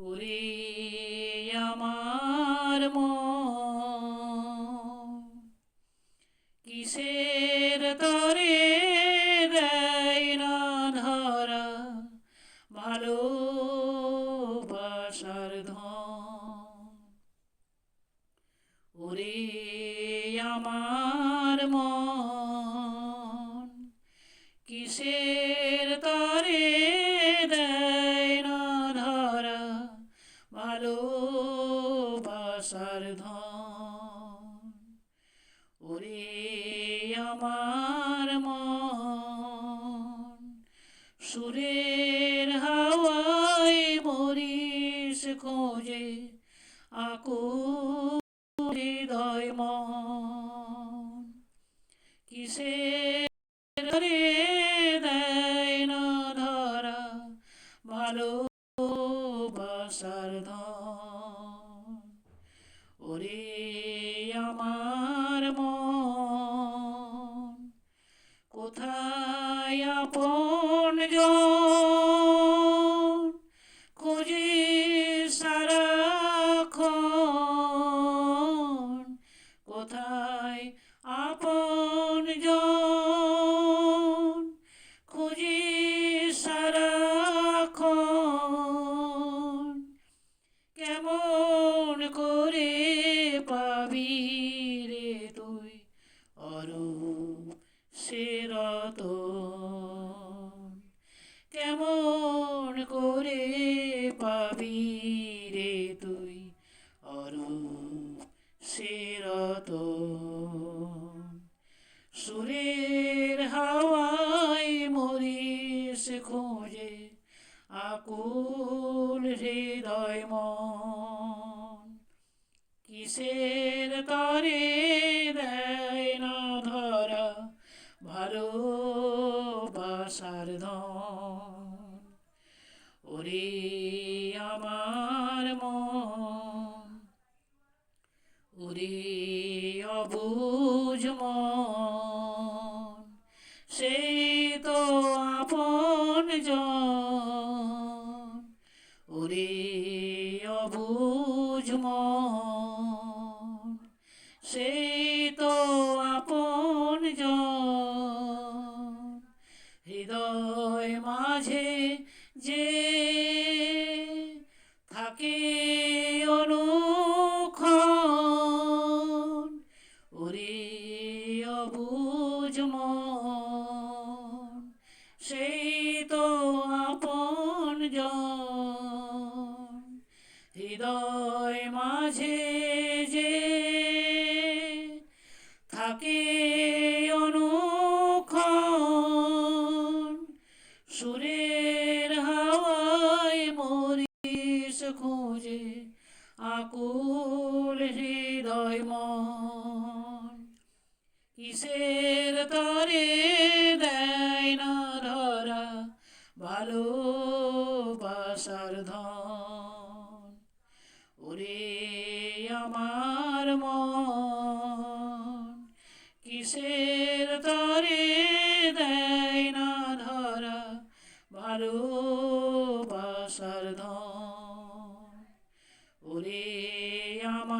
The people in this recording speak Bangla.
ওরে আমার কিসের তরে দেয় না ধরা ভালোবাসার ধন? ওরে আমার মন কিসের ভালোবাসার ধন। ওরে আমার মন, সুরের হাওয়ায় মরিস খোঁজে, আকুল হৃদয় মন। কিসের রে দেয় না ধরা, ভালোবাসার ধন। ওরে আমার মন কোথায় আপন খুঁজি সারাক্ষণ কোথায় পাবি রে তুই অরূপ সেরত কেমন করে পাবি রে তুই অরূপ সেরত সুরের হাওয়ায় মরিস খোঁজে, আকুল হৃদয় মন। কিসের তরে দেয় না ধরা? ভালোবাসার ধন। ওরে আমার ওরে অবুঝ মন। সেই তো আপন জন। ওরে অবুঝ মন। সেই তো আপন হৃদয় মাঝে যে থাকে অনুক্ষণ, ওরে মন। সেই তো আপন জন। হৃদয় মাঝে থাকে অনুক্ষণ। সুরের হাওয়ায় মরিস খুঁজে আকুল হৃদয় মন। তরে দেয় না ধরা ভালো বাসার ভালোবাসার ধন? ওরে দেশের তরে দেয় না ধরা ভালোবাসার ধন। ওরে আমার